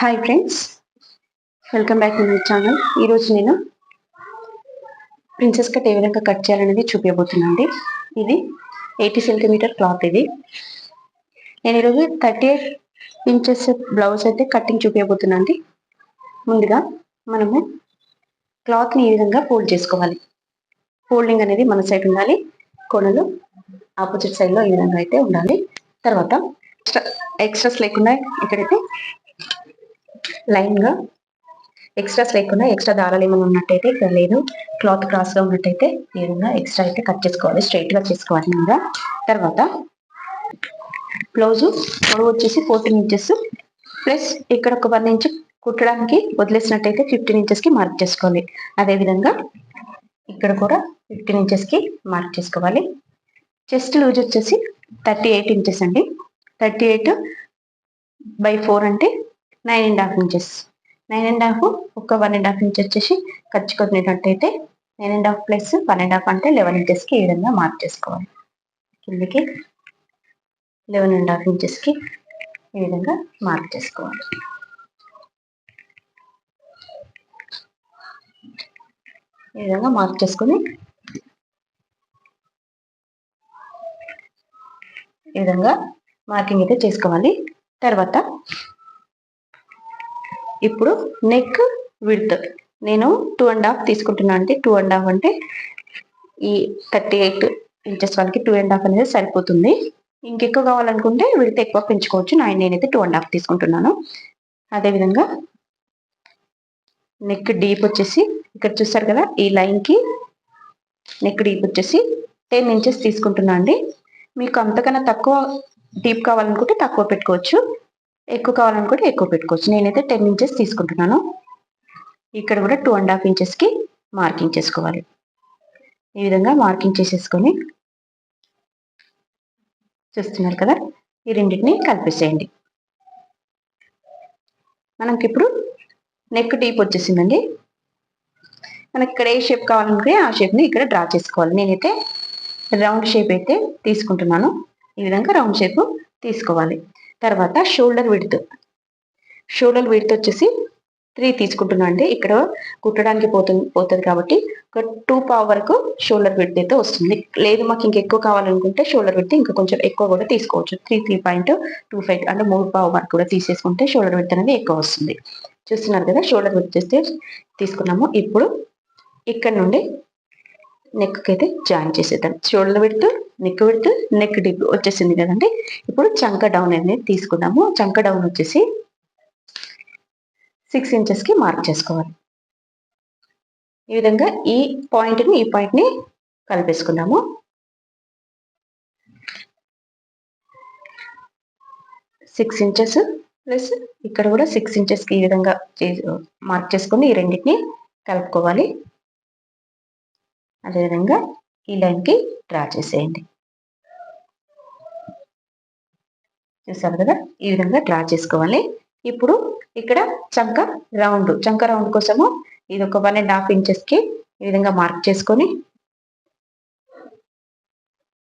Hi friends welcome back to my channel ఈరోజు నేను princess cut ఏ విధంగా కట్ చేయాలనేది చూపించబోతున్నాను అండి ఇది ఎయిటీ సెంటీమీటర్ క్లాత్ ఇది. నేను ఈరోజు థర్టీ ఎయిట్ ఇంచెస్ బ్లౌజ్ అయితే కటింగ్ చూపించబోతున్నాను అండి ముందుగా మనము క్లాత్ని ఈ విధంగా ఫోల్డ్ చేసుకోవాలి. ఫోల్డింగ్ అనేది మన సైడ్ ఉండాలి కొనలు ఆపోజిట్ సైడ్లో ఈ విధంగా అయితే ఉండాలి. తర్వాత ఎక్స్ట్రాస్ లేకుండా ఇక్కడైతే లైన్గా ఎక్స్ట్రాస్ లేకుండా ఎక్స్ట్రా దారాలు ఏమైనా ఉన్నట్టయితే ఇక్కడ లేదు. క్లాత్ క్రాస్గా ఉన్నట్టయితే ఏమైనా ఎక్స్ట్రా అయితే కట్ చేసుకోవాలి. స్ట్రైట్గా చేసుకోవాలి ఇంకా తర్వాత బ్లౌజ్ పొడవు వచ్చేసి ఫోర్టీన్ ఇంచెస్. ప్లస్ ఇక్కడ ఒక వన్ ఇంచ్ కుట్టడానికి వదిలేసినట్టయితే ఫిఫ్టీన్ ఇంచెస్కి మార్క్ చేసుకోవాలి. అదేవిధంగా ఇక్కడ కూడా ఫిఫ్టీన్ ఇంచెస్కి మార్క్ చేసుకోవాలి. చెస్ట్ లూజ్ వచ్చేసి థర్టీ ఎయిట్ ఇంచెస్ అండి. థర్టీ ఎయిట్ బై ఫోర్ అంటే nine and half inches nine and half ఒక వన్ అండ్ హాఫ్ ఇంచ్ వచ్చేసి ఖర్చు కొట్టినట్టయితే nine and half plus one and half అంటే లెవెన్ ఇంచెస్కి ఈ విధంగా మార్క్ చేసుకోవాలి. కిందకి లెవెన్ అండ్ హాఫ్ ఇంచెస్కి ఈ విధంగా మార్క్ చేసుకోవాలి. ఈ విధంగా మార్క్ చేసుకుని ఈ విధంగా మార్కింగ్ అయితే చేసుకోవాలి. తర్వాత ఇప్పుడు నెక్ విడ్త్ నేను టూ అండ్ హాఫ్ తీసుకుంటున్నాను అంటే టూ అండ్ హాఫ్ అంటే ఈ థర్టీ ఎయిట్ ఇంచెస్ వాళ్ళకి టూ అండ్ హాఫ్ అనేది సరిపోతుంది. ఇంకెక్కువ కావాలనుకుంటే విడితే ఎక్కువ పెంచుకోవచ్చు. నా నేనైతే టూ అండ్ హాఫ్ తీసుకుంటున్నాను. అదేవిధంగా నెక్ డీప్ వచ్చేసి ఇక్కడ చూస్తారు కదా ఈ లైన్కి నెక్ డీప్ వచ్చేసి టెన్ ఇంచెస్ తీసుకుంటున్నా అండి. మీకు అంతకన్నా తక్కువ డీప్ కావాలనుకుంటే తక్కువ పెట్టుకోవచ్చు. ఎక్కువ కావాలనుకుంటే ఎక్కువ పెట్టుకోవచ్చు. నేనైతే టెన్ ఇంచెస్ తీసుకుంటున్నాను. ఇక్కడ కూడా టూ అండ్ హాఫ్ ఇంచెస్కి మార్కింగ్ చేసుకోవాలి. ఈ విధంగా మార్కింగ్ చేసేసుకొని చూస్తున్నారు కదా? ఈ రెండింటిని కలిపేసేయండి. మనకి ఇప్పుడు నెక్ డీప్ వచ్చేసిందండి. మనకి ఇక్కడ ఏ షేప్ కావాలనుకుంటే ఆ షేప్ని ఇక్కడ డ్రా చేసుకోవాలి. నేనైతే రౌండ్ షేప్ అయితే తీసుకుంటున్నాను. ఈ విధంగా రౌండ్ షేప్ తీసుకోవాలి. తర్వాత షోల్డర్ విడ్త్ షోల్డర్ విడ్త్ వచ్చేసి త్రీ తీసుకుంటున్నా అండి ఇక్కడ కుట్టడానికి పోతుంది పోతుంది కాబట్టి ఒక టూ పావు వరకు షోల్డర్ విడ్త్ అయితే వస్తుంది. లేదు మాకు ఇంకెక్కువ కావాలనుకుంటే షోల్డర్ విడ్త్ ఇంకా కొంచెం ఎక్కువ కూడా తీసుకోవచ్చు. Three three point two five అంటే మూడు పావు వరకు కూడా తీసేసుకుంటే షోల్డర్ విడ్త్ అనేది ఎక్కువ వస్తుంది. చూస్తున్నారు కదా షోల్డర్ విడ్త్ చేస్తే తీసుకున్నాము. ఇప్పుడు ఇక్కడ నుండి నెక్ అయితే జాయిన్ చేసేద్దాం. Shoulder width neck width neck dip వచ్చేసింది కదండి. ఇప్పుడు చంక డౌన్ అనేది తీసుకుందాము. చంక డౌన్ వచ్చేసి సిక్స్ ఇంచెస్కి మార్క్ చేసుకోవాలి. ఈ విధంగా ఈ పాయింట్ని ఈ పాయింట్ని కలిపేసుకుందాము. సిక్స్ ఇంచెస్ ప్లస్ ఇక్కడ కూడా సిక్స్ ఇంచెస్కి ఈ విధంగా మార్క్ చేసుకొని ఈ రెండింటిని కలుపుకోవాలి. అదేవిధంగా ఈ లైన్కి డ్రా చేసేయండి. చూసారు కదా? ఈ విధంగా డ్రా చేసుకోవాలి. ఇప్పుడు ఇక్కడ చంక రౌండ్ చంక రౌండ్ కోసము ఇది ఒక వన్ అండ్ హాఫ్ ఇంచెస్కి ఈ విధంగా మార్క్ చేసుకొని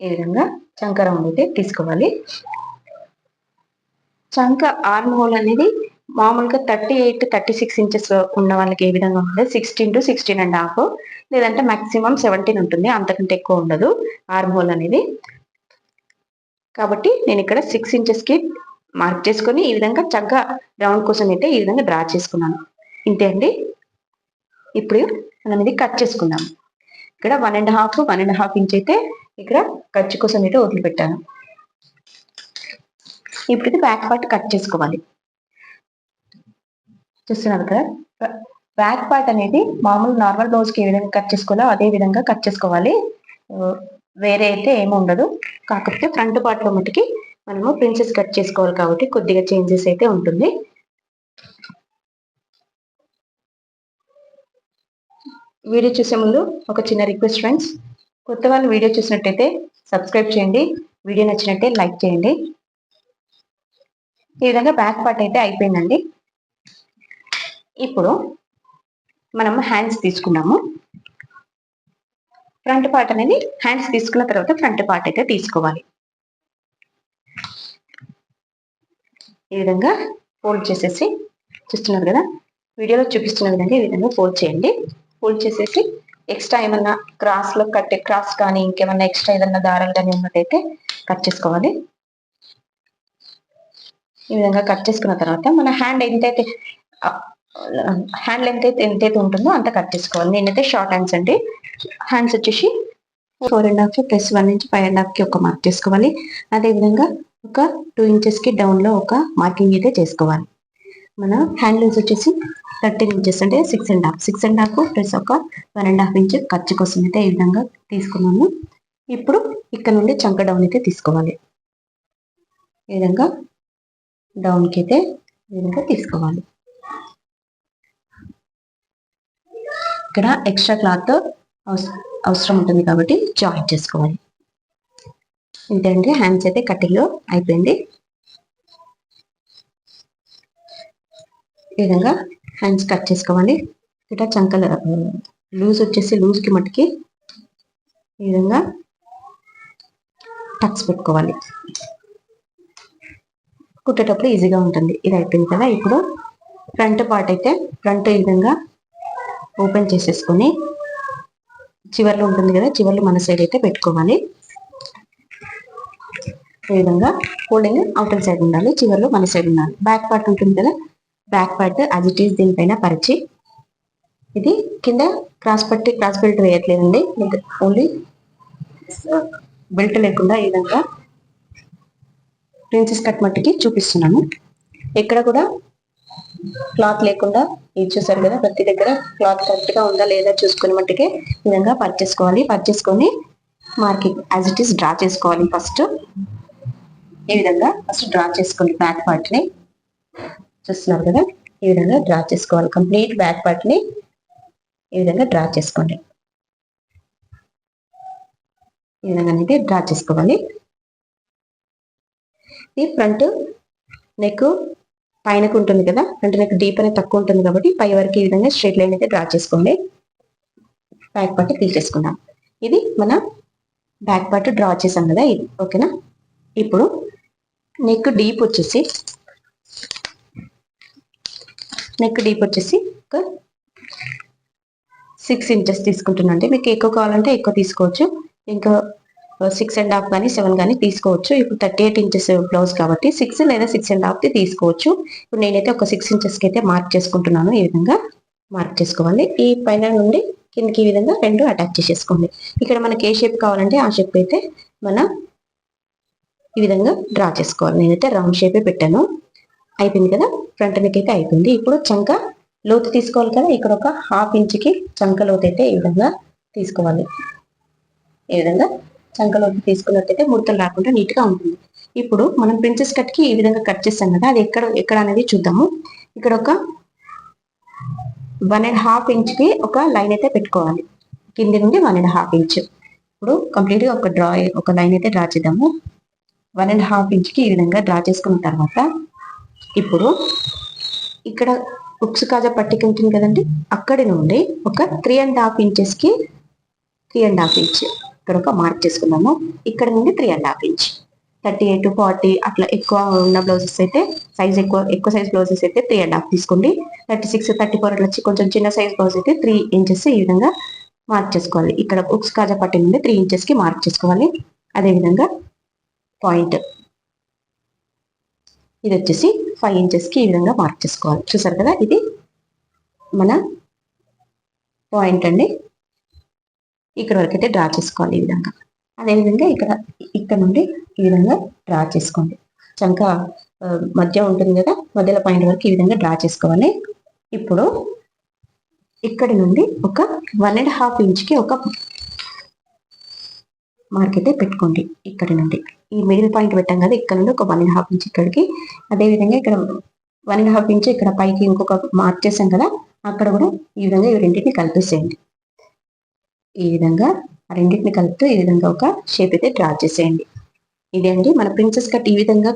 ఈ విధంగా చంక రౌండ్ అయితే తీసుకోవాలి. చంక ఆర్మ్ హోల్ అనేది మామూలుగా thirty eight thirty six inches ఉన్న వాళ్ళకి ఏ విధంగా ఉంటుంది sixteen to sixteen and half లేదంటే మాక్సిమం సెవెంటీన్ ఉంటుంది. అంతకంటే ఎక్కువ ఉండదు. ఆర్మ్ హోల్ అనేది. కాబట్టి నేను ఇక్కడ సిక్స్ ఇంచెస్కి మార్క్ చేసుకొని ఈ విధంగా చక్కగా రౌండ్ కోసం అయితే ఈ విధంగా డ్రా చేసుకున్నాను. ఇంతే అండి? ఇప్పుడు మనం ఇది కట్ చేసుకుందాం. ఇక్కడ one and half one and half inch అయితే ఇక్కడ ఖర్చు కోసం అయితే వదిలిపెట్టాను. ఇప్పుడు ఇది బ్యాక్ పార్ట్ కట్ చేసుకోవాలి. చూస్తున్నారు కదా. బ్యాక్ పార్ట్ అనేది మామూలు నార్మల్ బ్లౌజ్కి ఏ విధంగా కట్ చేసుకోవాలో అదే విధంగా కట్ చేసుకోవాలి. వేరే అయితే ఏమి ఉండదు. కాకపోతే ఫ్రంట్ పార్ట్లో మటుకి మనము ప్రిన్సెస్ కట్ చేసుకోవాలి కాబట్టి కొద్దిగా చేంజెస్ అయితే ఉంటుంది. వీడియో చూసే ముందు ఒక చిన్న రిక్వెస్ట్ ఫ్రెండ్స్ కొత్త వాళ్ళు వీడియో చూసినట్టయితే సబ్స్క్రైబ్ చేయండి. వీడియో నచ్చినట్టే లైక్ చేయండి. ఈ విధంగా బ్యాక్ పార్ట్ అయితే అయిపోయిందండి. ఇప్పుడు మనం హ్యాండ్స్ తీసుకున్నాము. ఫ్రంట్ పార్ట్ అనేది హ్యాండ్స్ తీసుకున్న తర్వాత ఫ్రంట్ పార్ట్ అయితే తీసుకోవాలి. ఈ విధంగా ఫోల్డ్ చేసేసి చూస్తున్నారు కదా? వీడియోలో చూపిస్తున్న విధంగా ఈ విధంగా ఫోల్డ్ చేయండి. ఫోల్డ్ చేసేసి ఎక్స్ట్రా ఏమన్నా క్రాస్లో కట్టే క్రాస్ కానీ ఇంకేమన్నా ఎక్స్ట్రా ఏదన్నా దారాలు కానీ ఉన్నట్టయితే కట్ చేసుకోవాలి. ఈ విధంగా కట్ చేసుకున్న తర్వాత మన హ్యాండ్ ఎంతైతే హ్యాండ్ లెంత్ అయితే ఎంతైతే ఉంటుందో అంత కట్ చేసుకోవాలి. నేనైతే షార్ట్ హ్యాండ్స్ అండి. హ్యాండ్స్ వచ్చేసి four and half plus one inch five and హాఫ్కి ఒక మార్క్ చేసుకోవాలి. అదేవిధంగా ఒక టూ ఇంచెస్కి డౌన్లో ఒక మార్కింగ్ అయితే చేసుకోవాలి. మన హ్యాండ్ వచ్చేసి థర్టీన్ ఇంచెస్ అంటే six and half. Six and half plus ఒక వన్ అండ్ హాఫ్ ఇంచ్ ఖర్చు కోసం అయితే ఈ విధంగా తీసుకున్నాము ఇప్పుడు ఇక్కడ నుండి చంక డౌన్ అయితే తీసుకోవాలి. ఈ విధంగా డౌన్కి అయితే ఈ విధంగా తీసుకోవాలి. ఇక్కడ ఎక్స్ట్రా క్లాత్ అవసరం ఉంటుంది కాబట్టి జాయిన్ చేసుకోవాలి. ఇంతేంటి హ్యాండ్స్ అయితే కటింగ్ అయిపోయింది. ఈ విధంగా హ్యాండ్స్ కట్ చేసుకోవాలి. ఇక్కడ చంకల లూజ్ వచ్చేసి లూజ్కి మట్టుకి ఈ విధంగా టక్స్ పెట్టుకోవాలి. కుట్టేటప్పుడు ఈజీగా ఉంటుంది. ఇది అయిపోయింది కదా. ఇప్పుడు ఫ్రంట్ పార్ట్ అయితే ఫ్రంట్ ఈ విధంగా ఓపెన్ చేసేసుకొని చివర్లో ఉంటుంది కదా చివర్లో మన సైడ్ అయితే పెట్టుకోవాలి. ఈ విధంగా హోల్డింగ్ అవుటర్ సైడ్ ఉండాలి చివర్లో మన సైడ్ ఉండాలి. బ్యాక్ పార్ట్ ఉంటుంది కదా back part as it is దీనిపైన పరిచి. ఇది కింద క్రాస్ పట్టి క్రాస్ బెల్ట్ వేయట్లేదండి. ఓన్లీ బెల్ట్ లేకుండా ఈ విధంగా ప్రిన్సెస్ కట్ మట్టికి చూపిస్తున్నాను. ఇక్కడ కూడా క్లాత్ లేకుండా ఇది చూసారు కదా ప్రతి దగ్గర క్లాత్ కరెక్ట్గా ఉందా లేదా చూసుకుని మట్టుకే విధంగా పర్చేసుకోవాలి చేసుకోవాలి. పర్చేసుకొని చేసుకొని marking as it is draw చేసుకోవాలి ఫస్ట్ ఈ విధంగా ఫస్ట్ డ్రా చేసుకోండి బ్యాక్ పార్ట్ని చూస్తున్నారు కదా ఈ విధంగా డ్రా చేసుకోవాలి. కంప్లీట్ బ్యాక్ పార్ట్ని ఈ విధంగా డ్రా చేసుకోండి. ఈ విధంగా అనేది డ్రా చేసుకోవాలి. ఈ ఫ్రంట్ నెక్ పైనకు ఉంటుంది కదా? అంటే నాకు డీప్ అనేది తక్కువ ఉంటుంది కాబట్టి పై వరకు ఈ విధంగా స్ట్రైట్ లైన్ అయితే డ్రా చేసుకోండి. బ్యాక్ పార్ట్ తీసేసుకుందాం ఇది మన బ్యాక్ పార్ట్ డ్రా చేసాం కదా ఇది ఓకేనా ఇప్పుడు నెక్ డీప్ వచ్చేసి నెక్ డీప్ వచ్చేసి ఒక సిక్స్ ఇంచెస్ తీసుకుంటున్నా. అంటే మీకు ఎక్కువ కావాలంటే ఎక్కువ తీసుకోవచ్చు. ఇంకా సిక్స్ అండ్ హాఫ్ కానీ సెవెన్ కానీ తీసుకోవచ్చు. ఇప్పుడు థర్టీ ఎయిట్ ఇంచెస్ బ్లౌజ్ కాబట్టి సిక్స్ లేదా సిక్స్ అండ్ హాఫ్ది తీసుకోవచ్చు. ఇప్పుడు నేనైతే ఒక సిక్స్ ఇంచెస్కి అయితే మార్క్ చేసుకుంటున్నాను. ఈ విధంగా మార్క్ చేసుకోవాలి. ఈ పైన నుండి కిందకి ఈ విధంగా రెండు అటాచ్ చేసేసుకోండి. ఇక్కడ మనకి ఏ షేప్ కావాలంటే ఆ షేప్ అయితే మన ఈ విధంగా డ్రా చేసుకోవాలి. నేనైతే రౌండ్ షేపే పెట్టాను. అయిపోయింది కదా? ఫ్రంట్ నెక్ అయితే అయిపోయింది. ఇప్పుడు చంక లోతు తీసుకోవాలి కదా? ఇక్కడ ఒక హాఫ్ ఇంచ్కి చంక లోతు అయితే ఈ విధంగా తీసుకోవాలి. ఈ విధంగా చంకలోకి తీసుకున్నట్టయితే ముడతలు రాకుండా నీట్గా ఉంటుంది. ఇప్పుడు మనం ప్రిన్సెస్ కట్కి ఈ విధంగా కట్ చేస్తాం కదా అది ఎక్కడ ఎక్కడ అనేది చూద్దాము. ఇక్కడ ఒక వన్ అండ్ హాఫ్ ఇంచ్కి ఒక లైన్ అయితే పెట్టుకోవాలి. కింది నుండి వన్ అండ్ హాఫ్ ఇంచ్ ఇప్పుడు కంప్లీట్గా ఒక డ్రా ఒక లైన్ అయితే డ్రా చేద్దాము. వన్ అండ్ హాఫ్ ఇంచ్కి ఈ విధంగా డ్రా చేసుకున్న తర్వాత ఇప్పుడు ఇక్కడ ఉక్సు కాజా పట్టిక ఉంటుంది కదండి అక్కడి నుండి ఒక త్రీ అండ్ హాఫ్ ఇంచెస్కి త్రీ అండ్ హాఫ్ ఇంచ్ ఇక్కడ ఒక మార్క్ చేసుకున్నాము. ఇక్కడ నుండి three and half inch thirty eight forty అట్లా ఎక్కువ ఉన్న బ్లౌజెస్ అయితే సైజ్ ఎక్కువ ఎక్కువ సైజ్ బ్లౌజెస్ అయితే త్రీ అండ్ హాఫ్ తీసుకోండి. థర్టీ సిక్స్ థర్టీ ఫోర్ అట్లా కొంచెం చిన్న సైజ్ బ్లౌజ్ అయితే త్రీ ఇంచెస్ ఈ విధంగా మార్క్ చేసుకోవాలి. ఇక్కడ ఉక్స్ కాజా పట్టి నుండి త్రీ ఇంచెస్కి మార్క్ చేసుకోవాలి. అదే విధంగా పాయింట్ ఇది వచ్చేసి ఫైవ్ ఇంచెస్కి ఈ విధంగా మార్క్ చేసుకోవాలి. చూసారు కదా? ఇది మన పాయింట్ అండి. ఇక్కడ వరకు అయితే డ్రా చేసుకోవాలి ఈ విధంగా. అదేవిధంగా ఇక్కడ ఇక్కడ నుండి ఈ విధంగా డ్రా చేసుకోండి. చంక మధ్య ఉంటుంది కదా మధ్యలో పాయింట్ వరకు ఈ విధంగా డ్రా చేసుకోవాలి. ఇప్పుడు ఇక్కడి నుండి ఒక వన్ అండ్ హాఫ్ ఇంచ్కి ఒక మార్క్ అయితే పెట్టుకోండి ఇక్కడి నుండి. ఈ మిడిల్ పాయింట్ పెట్టాం కదా ఇక్కడ నుండి ఒక వన్ అండ్ హాఫ్ ఇంచ్ ఇక్కడికి. అదేవిధంగా ఇక్కడ వన్ అండ్ హాఫ్ ఇంచ్ ఇక్కడ పైకి ఇంకొక మార్క్ చేసాం కదా అక్కడ కూడా ఈ విధంగా ఈ రెండింటిని కలిపేసేయండి. ఈ విధంగా రెండింటిని కలుపుతూ ఈ విధంగా ఒక షేప్ అయితే డ్రా చేసేయండి. ఇదేంటి మన ప్రిన్సెస్ కట్ ఈ విధంగా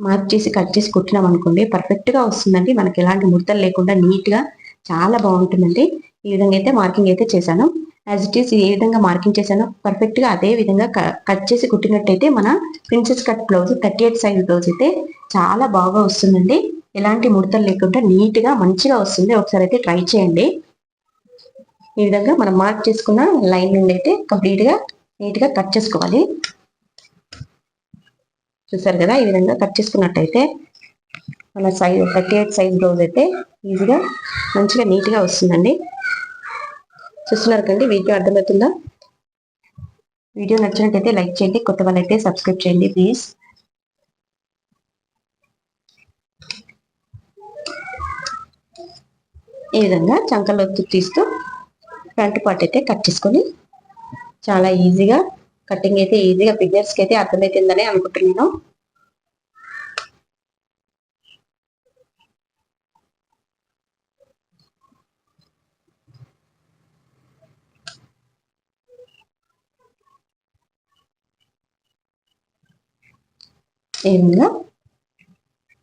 మార్క్ చేసి కట్ చేసి కుట్టినాం అనుకోండి పర్ఫెక్ట్గా వస్తుందండి. మనకి ఎలాంటి ముడతలు లేకుండా నీట్గా చాలా బాగుంటుందండి. ఈ విధంగా అయితే మార్కింగ్ అయితే చేశాను. యాజ్ ఇట్ ఈస్ ఏ విధంగా మార్కింగ్ చేశానో. పర్ఫెక్ట్గా అదే విధంగా కట్ చేసి కుట్టినట్టయితే మన princess cut blouse thirty eight size blouse అయితే చాలా బాగా వస్తుందండి. ఎలాంటి ముడతలు లేకుండా నీట్గా మంచిగా వస్తుంది. ఒకసారి అయితే ట్రై చేయండి. ఈ విధంగా మనం మార్క్ చేసుకున్న లైన్ నుండి అయితే కంప్లీట్గా నీట్గా కట్ చేసుకోవాలి. చూసారు కదా? ఈ విధంగా కట్ చేసుకున్నట్టయితే మన size thirty eight size blouse అయితే ఈజీగా మంచిగా నీట్గా వస్తుందండి. చూస్తున్నారు కండి వీడియో అర్థమవుతుందా? వీడియో నచ్చినట్టయితే లైక్ చేయండి కొత్త వాళ్ళైతే సబ్స్క్రైబ్ చేయండి ప్లీజ్ ఈ విధంగా చంకలో తీస్తూ ఫ్రంట్ పార్ట్ అయితే కట్ చేసుకొని చాలా ఈజీగా కటింగ్ అయితే ఈజీగా బిగినర్స్కి అయితే అర్థమవుతుందని అనుకుంటున్నాను. ఈ విధంగా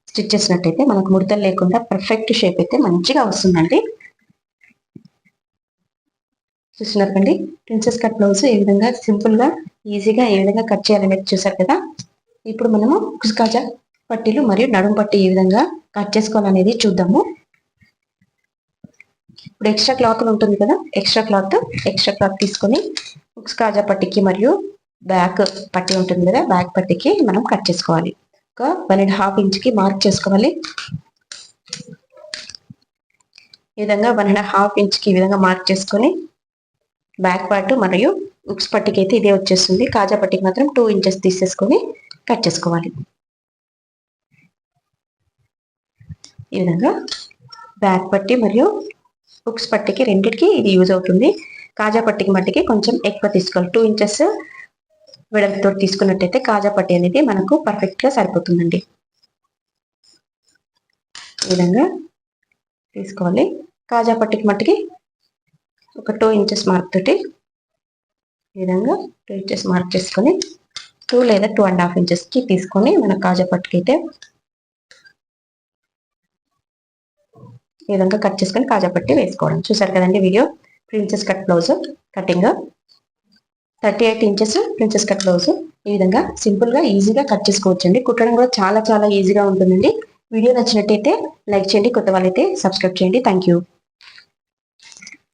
స్టిచ్ చేసినట్టయితే మనకు ముడతలు లేకుండా పర్ఫెక్ట్ షేప్ అయితే మంచిగా వస్తుందండి. చూస్తున్నారు కండి ప్రిన్సెస్ కట్ బ్లౌజ్ ఏ విధంగా సింపుల్గా ఈజీగా ఏ విధంగా కట్ చేయాలనేది చూసారు కదా. ఇప్పుడు మనము కుస్కాజా పట్టీలు మరియు నడుము పట్టి ఏ విధంగా కట్ చేసుకోవాలనేది చూద్దాము. ఇప్పుడు ఎక్స్ట్రా క్లాత్ ఉంటుంది కదా. ఎక్స్ట్రా క్లాత్ ఎక్స్ట్రా క్లాత్ తీసుకొని కాజా పట్టికి మరియు బ్యాక్ పట్టి ఉంటుంది కదా. బ్యాక్ పట్టికి మనం కట్ చేసుకోవాలి. ఒక వన్ అండ్ హాఫ్ ఇంచ్కి మార్క్ చేసుకోవాలి. ఈ విధంగా వన్ అండ్ హాఫ్ ఇంచ్కి ఈ విధంగా మార్క్ చేసుకొని బ్యాక్ పార్ట్ మరియు ఉక్స్ పట్టికి అయితే ఇదే వచ్చేస్తుంది. కాజా పట్టికి మాత్రం టూ ఇంచెస్ తీసేసుకొని కట్ చేసుకోవాలి. ఈ విధంగా బ్యాక్ పట్టి మరియు ఉక్స్ పట్టికి రెండింటికి ఇది యూజ్ అవుతుంది. కాజా పట్టికి మట్టికి కొంచెం ఎక్కువ తీసుకోవాలి. టూ ఇంచెస్ వెడల్పుతో తీసుకున్నట్టయితే కాజా పట్టి అనేది మనకు పర్ఫెక్ట్గా సరిపోతుందండి. ఈ విధంగా తీసుకోవాలి. కాజా పట్టికి మట్టికి ఒక టూ ఇంచెస్ మార్క్ తోటి ఈ విధంగా టూ ఇంచెస్ మార్క్ చేసుకొని టూ లేదా టూ అండ్ హాఫ్ ఇంచెస్కి తీసుకొని మన కాజా పట్టుకైతే అయితే ఈ విధంగా కట్ చేసుకొని కాజా పట్టి వేసుకోవడం. చూసారు కదండి video? Princess cut blouse cutting thirty eight inches princess cut blouse ఈ విధంగా సింపుల్గా ఈజీగా కట్ చేసుకోవచ్చండి. కుట్టడం కూడా చాలా చాలా ఈజీగా ఉంటుందండి. వీడియో నచ్చినట్టయితే లైక్ చేయండి కొత్త వాళ్ళైతే సబ్స్క్రైబ్ చేయండి. Thank you